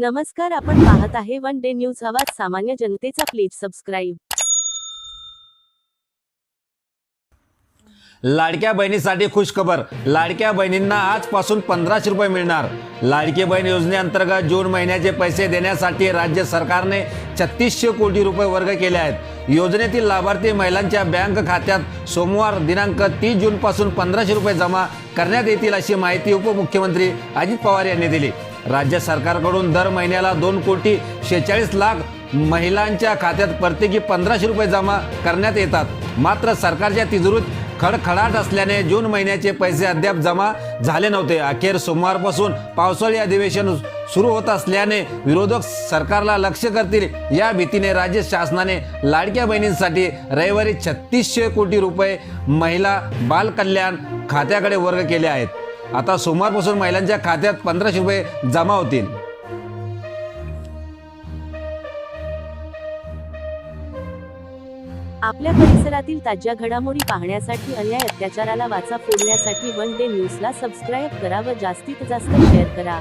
नमस्कार आपण पाहत आहे वन डे न्यूज आवाज सामान्य जनतेचा. Please subscribe. लाडक्या बहिणीसाठी खुशखबर. लाडक्या बहिणींना आजपासून पंधराशे रुपये मिळणार. लाडकी बहीण योजनेअंतर्गत जून महिन्याचे पैसे देण्यासाठी राज्य सरकारने छत्तीसशे कोटी रुपये वर्ग केले आहेत. योजनेतील लाभार्थी महिलांच्या बँक खात्यात सोमवार दिनांक तीस जूनपासून पंधराशे रुपये जमा करण्यात येतील अशी माहिती उपमुख्यमंत्री अजित पवार यांनी दिली. राज्य सरकारकडून दर महिन्याला दोन कोटी शेहेचाळीस लाख महिलांच्या खात्यात प्रत्येकी पंधराशे रुपये जमा करण्यात येतात. मात्र सरकारच्या तिजोरीत खडखडाट असल्याने जून महिन्याचे पैसे अद्याप जमा झाले नव्हते. अखेर सोमवारपासून पावसाळी अधिवेशन सुरू होत असल्याने विरोधक सरकारला लक्ष करतील या भीतीने राज्य शासनाने लाडक्या बहिणींसाठी रविवारी छत्तीसशे कोटी रुपये महिला बालकल्याण खात्याकडे वर्ग केले आहेत. आता सोमवारपासून महिलांच्या खात्यात पंधराशे रुपये जमा होतील. आपल्या परिसरातील ताज्या घडामोडी पाहण्यासाठी अन्याय अत्याचाराला वाचा फोडण्यासाठी वन डे न्यूजला सबस्क्राईब करा व जास्तीत जास्त शेअर करा.